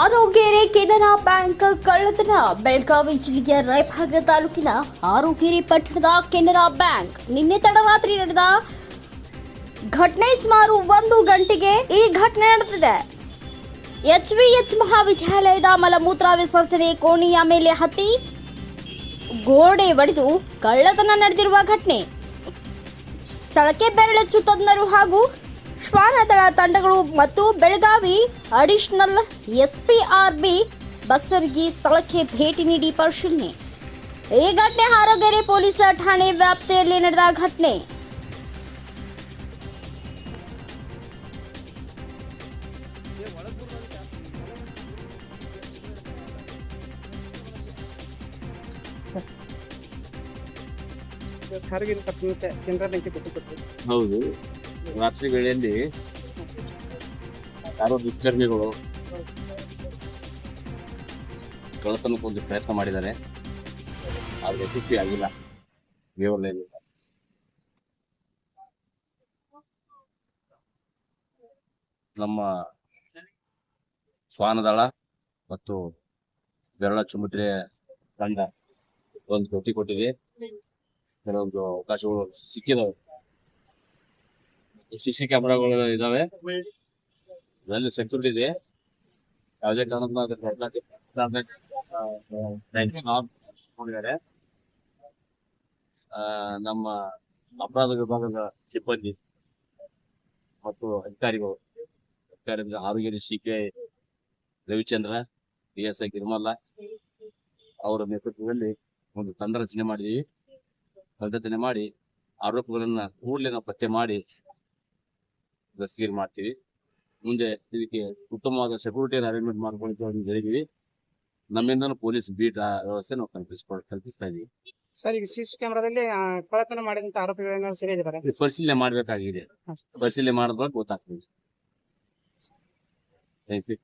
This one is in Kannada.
ಆರೋಗ್ಯರೆ ಕೆನರಾ ಬ್ಯಾಂಕ್ ಕಳ್ಳತನ. ಬೆಳಗಾವಿ ಜಿಲ್ಲೆಯ ರಾಯಭಾಗ ತಾಲೂಕಿನ ಆರೋಗ್ಯರೆ ಪಟ್ಟಣದ ಕೆನರಾ ಬ್ಯಾಂಕ್ ನಿನ್ನೆ ತಡರಾತ್ರಿ ನಡೆದ ಘಟನೆ ಸುಮಾರು ಒಂದು ಗಂಟೆಗೆ ಈ ಘಟನೆ ನಡೆದಿದೆ. ಎಚ್ ವಿ ಎಚ್ ಮಹಾವಿದ್ಯಾಲಯದ ಮಲಮೂತ್ರ ವಿಸರ್ಜನೆ ಕೋಣೆಯ ಮೇಲೆ ಹತ್ತಿ ಗೋಡೆ ಒಡೆದು ಕಳ್ಳತನ ನಡೆದಿರುವ ಘಟನೆ. ಸ್ಥಳಕ್ಕೆ ಬೆರಳಚ್ಚು ತಜ್ಞರು ಹಾಗೂ ಶ್ವಾನದಳ ತಂಡಗಳು ಮತ್ತು ಬೆಳಗಾವಿ ಅಡಿಷನಲ್ ಎಸ್ಪಿಆರ್ಬಿ ಬಸರ್ಗಿ ಸ್ಥಳಕ್ಕೆ ಭೇಟಿ ನೀಡಿ ಪರಿಶೀಲನೆ. ಈ ಘಟನೆ ಹಾರೋಗೆರೆ ಪೊಲೀಸ್ ಠಾಣೆ ವ್ಯಾಪ್ತಿಯಲ್ಲಿ ನಡೆದ ಘಟನೆ. ಹೌದು. ರಾತ್ರಿ ವೇಳೆಯಲ್ಲಿ ಯಾರೋ ದುಷ್ಕರ್ಮಿಗಳು ಕಳ್ಳತನಕ್ಕೆ ಒಂದು ಪ್ರಯತ್ನ ಮಾಡಿದ್ದಾರೆ. ಆದ್ರೆ ಯಶಸ್ವಿ ಆಗಿಲ್ಲ. ದೇವರಲ್ಲಿ ನಮ್ಮ ಶ್ವಾನದಳ ಮತ್ತು ಬೆರಳ ಚುಮುಟ್ರೆ ತಂಡ ಒಂದು ಭೇಟಿ ಕೊಟ್ಟಿದೆ. ಕೆಲವೊಂದು ಅವಕಾಶಗಳು ಸಿಕ್ಕಿದಾವೆ. ಸಿ ಸಿ ಕ್ಯಾಮೆರಾಗಳು ಇದಾವೆ. ಇದರಲ್ಲಿ ಸೆಕ್ಯೂರಿಟಿ ಇದೆ. ಯಾವುದೇ ಮಾಡಿದ್ದಾರೆ ನಮ್ಮ ಅಪರಾಧ ವಿಭಾಗದ ಸಿಬ್ಬಂದಿ ಮತ್ತು ಅಧಿಕಾರಿಗಳು. ಅಧಿಕಾರಿಗಳು ಆರೋಗ್ಯ C K Ravichandra D S I Girmalla ಅವರ ನೇತೃತ್ವದಲ್ಲಿ ಒಂದು ತಂಡ ರಚನೆ ಮಾಡಿದೀವಿ ತಂಡ ರಚನೆ ಮಾಡಿ ಆರೋಪಗಳನ್ನ ಕೂಡಲೇ ನಾವು ಪತ್ತೆ ಮಾಡಿ ದಸ್ತಗಿರಿ ಮಾಡ್ತೀವಿ. ಮುಂದೆ ಇದಕ್ಕೆ ಉತ್ತಮವಾದ ಸೆಕ್ಯೂರಿಟಿಯನ್ನು ಅರೇಂಜ್ಮೆಂಟ್ ಮಾಡ್ಕೊಳ್ತೀವಿ ಜರುಗಿವಿ ಹೇಳಿದೀವಿ. ನಮ್ಮಿಂದನೂ ಪೊಲೀಸ್ ಬೀಟ್ ಆ ವ್ಯವಸ್ಥೆ ನಾವು ಕಲ್ಪಿಸ್ಕೊಳ್ ಕಲ್ಪಿಸ್ತಾ ಇದೀವಿ. ಸರ್ ಈಗ ಸಿ ಸಿ ಕ್ಯಾಮ್ರಾದಲ್ಲಿ ಕಳತನ ಕಳ್ಳತನ ಮಾಡಿದಂತ ಆರೋಪಿಗಳನ್ನ ಸರಿ ಇದು ಪರಿಶೀಲನೆ ಮಾಡ್ಬೇಕಾಗಿದೆ. ಪರಿಶೀಲನೆ ಮಾಡಿದ್ವಾಗ ಗೊತ್ತಾಗ್ತದೆ. Thank you